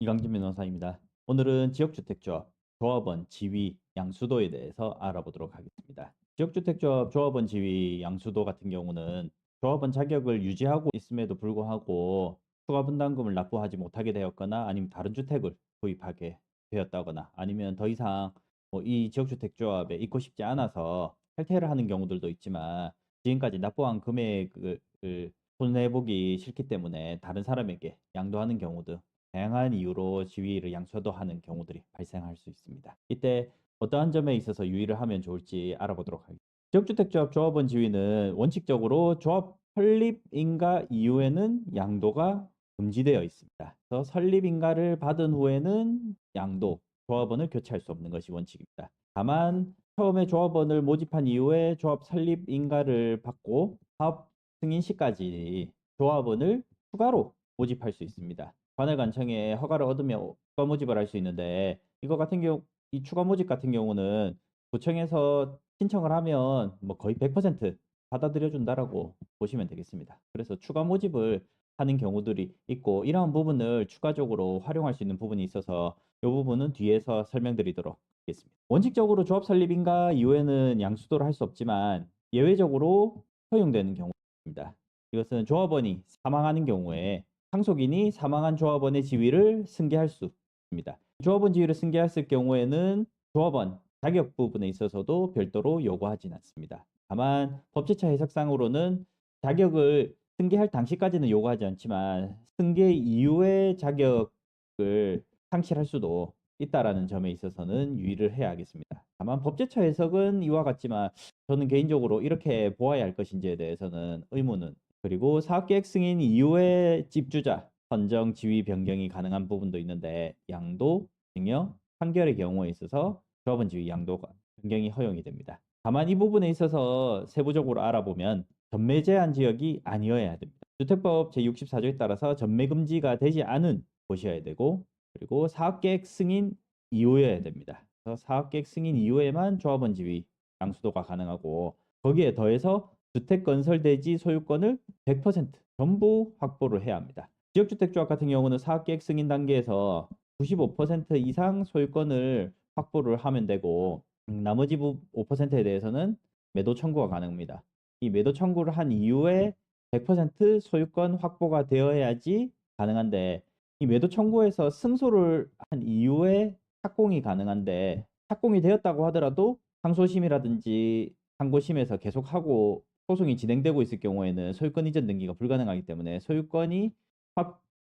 이강진 변호사입니다. 오늘은 지역주택조합, 조합원, 지위, 양수도에 대해서 알아보도록 하겠습니다. 지역주택조합, 조합원, 지위, 양수도 같은 경우는 조합원 자격을 유지하고 있음에도 불구하고 추가 분담금을 납부하지 못하게 되었거나 아니면 다른 주택을 구입하게 되었다거나 아니면 더 이상 뭐 이 지역주택조합에 있고 싶지 않아서 탈퇴를 하는 경우들도 있지만 지금까지 납부한 금액을 손해보기 싫기 때문에 다른 사람에게 양도하는 경우도 다양한 이유로 지위를 양수도하는 경우들이 발생할 수 있습니다. 이때 어떠한 점에 있어서 유의를 하면 좋을지 알아보도록 하겠습니다. 지역주택조합 조합원 지위는 원칙적으로 조합 설립인가 이후에는 양도가 금지되어 있습니다. 그래서 설립인가를 받은 후에는 양도, 조합원을 교체할 수 없는 것이 원칙입니다. 다만 처음에 조합원을 모집한 이후에 조합 설립인가를 받고 사업 승인 시까지 조합원을 추가로 모집할 수 있습니다. 관할관청에 허가를 얻으면 추가 모집을 할 수 있는데 이거 같은 경우 이 추가 모집 같은 경우는 구청에서 신청을 하면 뭐 거의 100% 받아들여 준다라고 보시면 되겠습니다. 그래서 추가 모집을 하는 경우들이 있고 이러한 부분을 추가적으로 활용할 수 있는 부분이 있어서 이 부분은 뒤에서 설명드리도록 하겠습니다. 원칙적으로 조합 설립인가 이후에는 양수도를 할 수 없지만 예외적으로 허용되는 경우입니다. 이것은 조합원이 사망하는 경우에 상속인이 사망한 조합원의 지위를 승계할 수 있습니다. 조합원 지위를 승계했을 경우에는 조합원 자격 부분에 있어서도 별도로 요구하진 않습니다. 다만 법제처 해석상으로는 자격을 승계할 당시까지는 요구하지 않지만 승계 이후의 자격을 상실할 수도 있다라는 점에 있어서는 유의를 해야 하겠습니다. 다만 법제처 해석은 이와 같지만 저는 개인적으로 이렇게 보아야 할 것인지에 대해서는 의문은 그리고 사업계획 승인 이후에 집주자 선정 지위 변경이 가능한 부분도 있는데 양도, 증여, 판결의 경우에 있어서 조합원 지위 양도가 변경이 허용이 됩니다. 다만 이 부분에 있어서 세부적으로 알아보면 전매 제한 지역이 아니어야 됩니다. 주택법 제64조에 따라서 전매 금지가 되지 않은 곳이어야 되고 그리고 사업계획 승인 이후여야 됩니다. 그래서 사업계획 승인 이후에만 조합원 지위 양수도가 가능하고 거기에 더해서 주택 건설 대지 소유권을 100% 전부 확보를 해야 합니다. 지역주택조합 같은 경우는 사업계획 승인 단계에서 95% 이상 소유권을 확보를 하면 되고 음, 나머지 5%에 대해서는 매도 청구가 가능합니다. 이 매도 청구를 한 이후에 100% 소유권 확보가 되어야지 가능한데 이 매도 청구에서 승소를 한 이후에 착공이 가능한데 착공이 되었다고 하더라도 항소심이라든지 상고심에서 계속하고 소송이 진행되고 있을 경우에는 소유권 이전 등기가 불가능하기 때문에 소유권이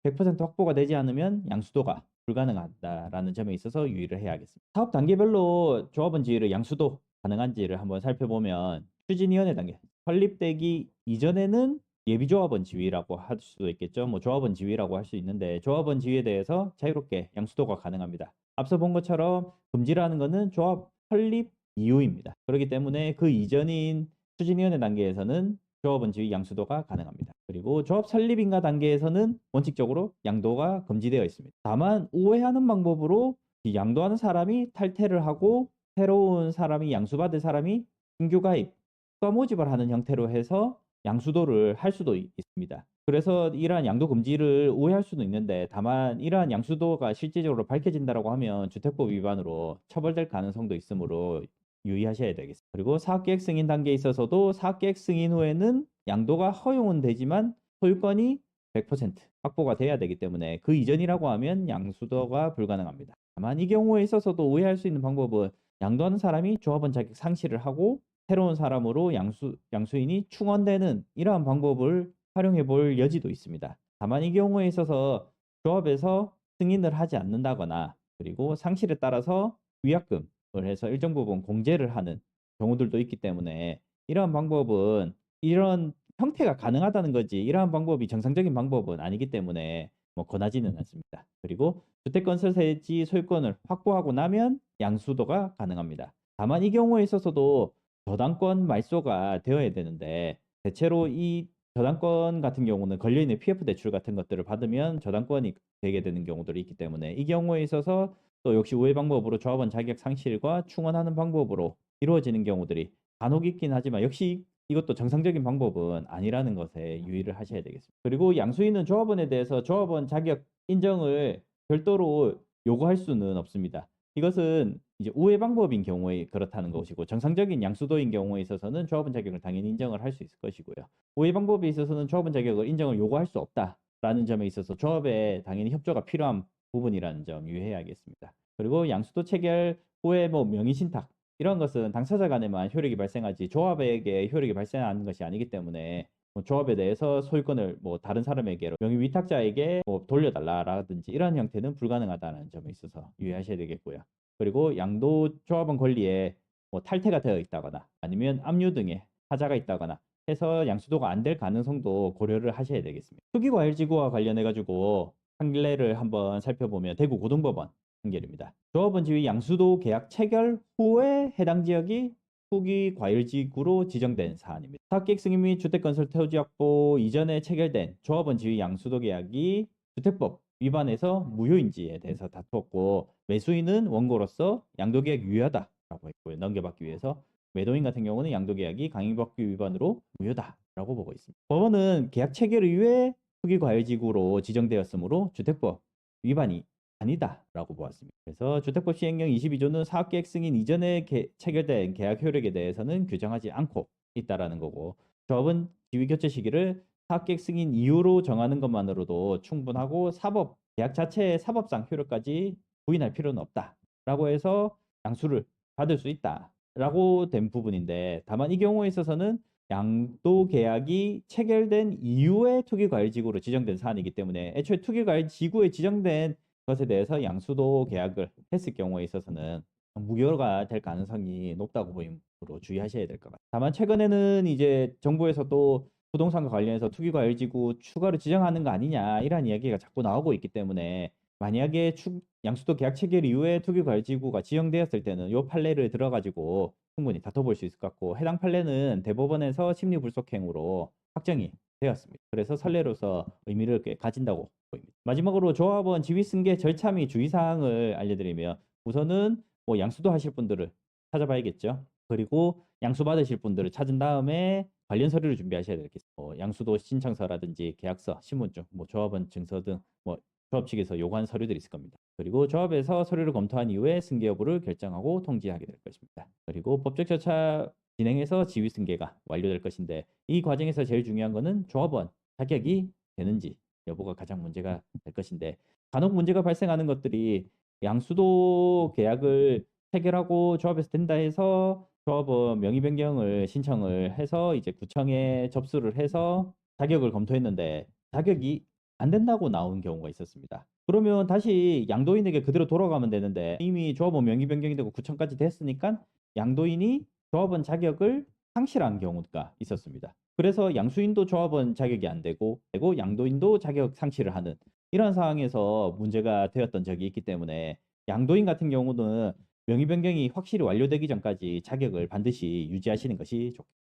100% 확보가 되지 않으면 양수도가 불가능하다라는 점에 있어서 유의를 해야겠습니다. 사업 단계별로 조합원 지위를 양수도 가능한지를 한번 살펴보면 추진위원회 단계 설립되기 이전에는 예비조합원 지위라고 할 수도 있겠죠. 뭐 조합원 지위라고 할 수 있는데 조합원 지위에 대해서 자유롭게 양수도가 가능합니다. 앞서 본 것처럼 금지라는 것은 조합 설립 이후입니다. 그렇기 때문에 그 이전인 추진위원회 단계에서는 조합원 지위 양수도가 가능합니다. 그리고 조합 설립인가 단계에서는 원칙적으로 양도가 금지되어 있습니다. 다만 우회하는 방법으로 양도하는 사람이 탈퇴를 하고 새로운 사람이 양수받을 사람이 신규 가입, 추가 모집을 하는 형태로 해서 양수도를 할 수도 있습니다. 그래서 이러한 양도 금지를 우회할 수도 있는데 다만 이러한 양수도가 실질적으로 밝혀진다라고 하면 주택법 위반으로 처벌될 가능성도 있으므로 유의하셔야 되겠습니다. 그리고 사업계획 승인 단계에 있어서도 사업계획 승인 후에는 양도가 허용은 되지만 소유권이 100% 확보가 돼야 되기 때문에 그 이전이라고 하면 양수도가 불가능합니다. 다만 이 경우에 있어서도 오해할 수 있는 방법은 양도하는 사람이 조합원 자격 상실을 하고 새로운 사람으로 양수, 양수인이 충원되는 이러한 방법을 활용해 볼 여지도 있습니다. 다만 이 경우에 있어서 조합에서 승인을 하지 않는다거나 그리고 상실에 따라서 위약금 을 해서 일정 부분 공제를 하는 경우들도 있기 때문에 이러한 방법은 이런 형태가 가능하다는 거지 이러한 방법이 정상적인 방법은 아니기 때문에 뭐 권하지는 않습니다. 그리고 주택건설세지 소유권을 확보하고 나면 양수도가 가능합니다. 다만 이 경우에 있어서도 저당권 말소가 되어야 되는데 대체로 이 저당권 같은 경우는 걸려있는 PF 대출 같은 것들을 받으면 저당권이 되게 되는 경우들이 있기 때문에 이 경우에 있어서 또 역시 우회 방법으로 조합원 자격 상실과 충원하는 방법으로 이루어지는 경우들이 간혹 있긴 하지만 역시 이것도 정상적인 방법은 아니라는 것에 유의를 하셔야 되겠습니다. 그리고 양수인은 조합원에 대해서 조합원 자격 인정을 별도로 요구할 수는 없습니다. 이것은 이제 우회 방법인 경우에 그렇다는 것이고 정상적인 양수도인 경우에 있어서는 조합원 자격을 당연히 인정을 할 수 있을 것이고요. 우회 방법에 있어서는 조합원 자격을 인정을 요구할 수 없다라는 점에 있어서 조합에 당연히 협조가 필요한 부분이라는 점 유의해야겠습니다. 그리고 양수도 체결 후에 뭐 명의 신탁 이런 것은 당사자 간에만 효력이 발생하지 조합에게 효력이 발생하는 것이 아니기 때문에 뭐 조합에 대해서 소유권을 뭐 다른 사람에게 명의 위탁자에게 뭐 돌려달라라든지 이런 형태는 불가능하다는 점에 있어서 유의하셔야 되겠고요. 그리고 양도 조합원 권리에 뭐 탈퇴가 되어 있다거나 아니면 압류 등의 하자가 있다거나 해서 양수도가 안 될 가능성도 고려를 하셔야 되겠습니다. 투기과열지구와 관련해 가지고 판례를 한번 살펴보면 대구 고등법원 판결입니다. 조합원 지위 양수도 계약 체결 후에 해당 지역이 후기 과열지구로 지정된 사안입니다. 사업계획 승인 및 주택건설 토지 확보 이전에 체결된 조합원 지위 양수도 계약이 주택법 위반해서 무효인지에 대해서 다투었고 매수인은 원고로서 양도계약 유효하다라고 했고요. 넘겨받기 위해서 매도인 같은 경우는 양도계약이 강행법규 위반으로 무효다라고 보고 있습니다. 법원은 계약 체결 이후에 후기 과열지구로 지정되었으므로 주택법 위반이 아니다라고 보았습니다. 그래서 주택법 시행령 22조는 사업계획 승인 이전에 개- 체결된 계약 효력에 대해서는 규정하지 않고 있다라는 거고 조합은 지위 교체 시기를 사업계획 승인 이후로 정하는 것만으로도 충분하고 사법 계약 자체의 사법상 효력까지 부인할 필요는 없다라고 해서 양수를 받을 수 있다라고 된 부분인데 다만 이 경우에 있어서는 양도 계약이 체결된 이후에 투기과열지구로 지정된 사안이기 때문에 애초에 투기과열지구에 지정된 것에 대해서 양수도 계약을 했을 경우에 있어서는 무효가 될 가능성이 높다고 보이므로 주의하셔야 될 것 같아요. 다만 최근에는 이제 정부에서 또 부동산과 관련해서 투기과열지구 추가로 지정하는 거 아니냐 이런 이야기가 자꾸 나오고 있기 때문에 만약에 추- 양수도 계약 체결 이후에 투기과열지구가 지정되었을 때는 이 판례를 들어가지고 충분히 다퉈볼 수 있을 것 같고 해당 판례는 대법원에서 심리불속행으로 확정이 되었습니다. 그래서 선례로서 의미를 꽤 가진다고 보입니다. 마지막으로 조합원 지위 승계 절차 및 주의사항을 알려드리면 우선은 뭐 양수도 하실 분들을 찾아봐야겠죠. 그리고 양수 받으실 분들을 찾은 다음에 관련 서류를 준비하셔야 되겠습니다. 뭐 양수도 신청서라든지 계약서, 신분증, 뭐 조합원 증서 등 뭐 조합 측에서 요구한 서류들이 있을 겁니다. 그리고 조합에서 서류를 검토한 이후에 승계 여부를 결정하고 통지하게 될 것입니다. 그리고 법적 절차 진행해서 지위 승계가 완료될 것인데 이 과정에서 제일 중요한 것은 조합원 자격이 되는지 여부가 가장 문제가 될 것인데 간혹 문제가 발생하는 것들이 양수도 계약을 체결하고 조합에서 된다 해서 조합원 명의 변경을 신청을 해서 이제 구청에 접수를 해서 자격을 검토했는데 자격이 안 된다고 나온 경우가 있었습니다. 그러면 다시 양도인에게 그대로 돌아가면 되는데 이미 조합원 명의 변경이 되고 구청까지 됐으니까 양도인이 조합원 자격을 상실한 경우가 있었습니다. 그래서 양수인도 조합원 자격이 안 되고 되고 양도인도 자격 상실을 하는 이런 상황에서 문제가 되었던 적이 있기 때문에 양도인 같은 경우는 명의 변경이 확실히 완료되기 전까지 자격을 반드시 유지하시는 것이 좋겠습니다.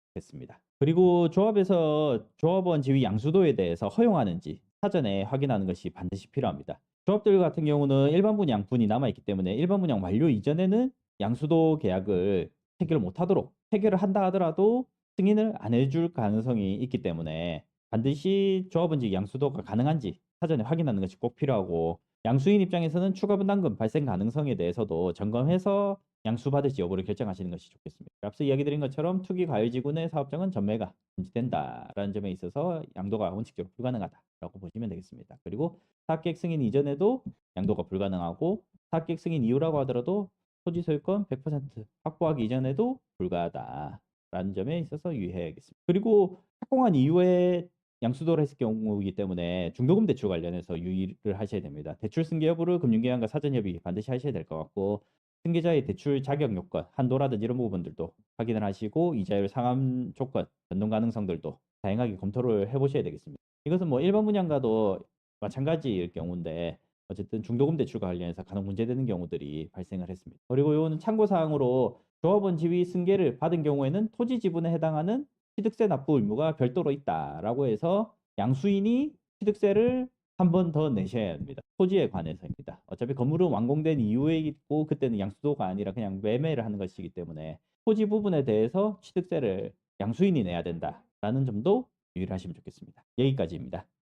그리고 조합에서 조합원 지위 양수도에 대해서 허용하는지 사전에 확인하는 것이 반드시 필요합니다. 조합들 같은 경우는 일반 분양 분이 남아 있기 때문에 일반 분양 완료 이전에는 양수도 계약을 체결을 못하도록 체결을 한다 하더라도 승인을 안 해줄 가능성이 있기 때문에 반드시 조합원직 양수도가 가능한지 사전에 확인하는 것이 꼭 필요하고 양수인 입장에서는 추가 분담금 발생 가능성에 대해서도 점검해서 양수 받을지 여부를 결정하시는 것이 좋겠습니다. 앞서 이야기 드린 것처럼 투기 과열지구 내 사업장은 전매가 금지된다라는 점에 있어서 양도가 원칙적으로 불가능하다라고 보시면 되겠습니다. 그리고 사업계획 승인 이전에도 양도가 불가능하고 사업계획 승인 이후라고 하더라도 토지 소유권 100% 확보하기 이전에도 불가하다라는 점에 있어서 유의해야겠습니다. 그리고 착공한 이후에 양수도를 했을 경우이기 때문에 중도금 대출 관련해서 유의를 하셔야 됩니다. 대출 승계 여부를 금융기관과 사전 협의 반드시 하셔야 될 것 같고 승계자의 대출 자격 요건, 한도라든지 이런 부분들도 확인을 하시고 이자율 상환 조건, 변동 가능성들도 다양하게 검토를 해보셔야 되겠습니다. 이것은 뭐 일반 분양가도 마찬가지일 경우인데 어쨌든 중도금 대출과 관련해서 간혹 문제되는 경우들이 발생을 했습니다. 그리고 이거는 참고 사항으로 조합원 지위 승계를 받은 경우에는 토지 지분에 해당하는 취득세 납부 의무가 별도로 있다라고 해서 양수인이 취득세를 한 번 더 내셔야 합니다. 토지에 관해서입니다. 어차피 건물은 완공된 이후에 있고 그때는 양수도가 아니라 그냥 매매를 하는 것이기 때문에 토지 부분에 대해서 취득세를 양수인이 내야 된다라는 점도 유의를 하시면 좋겠습니다. 여기까지입니다.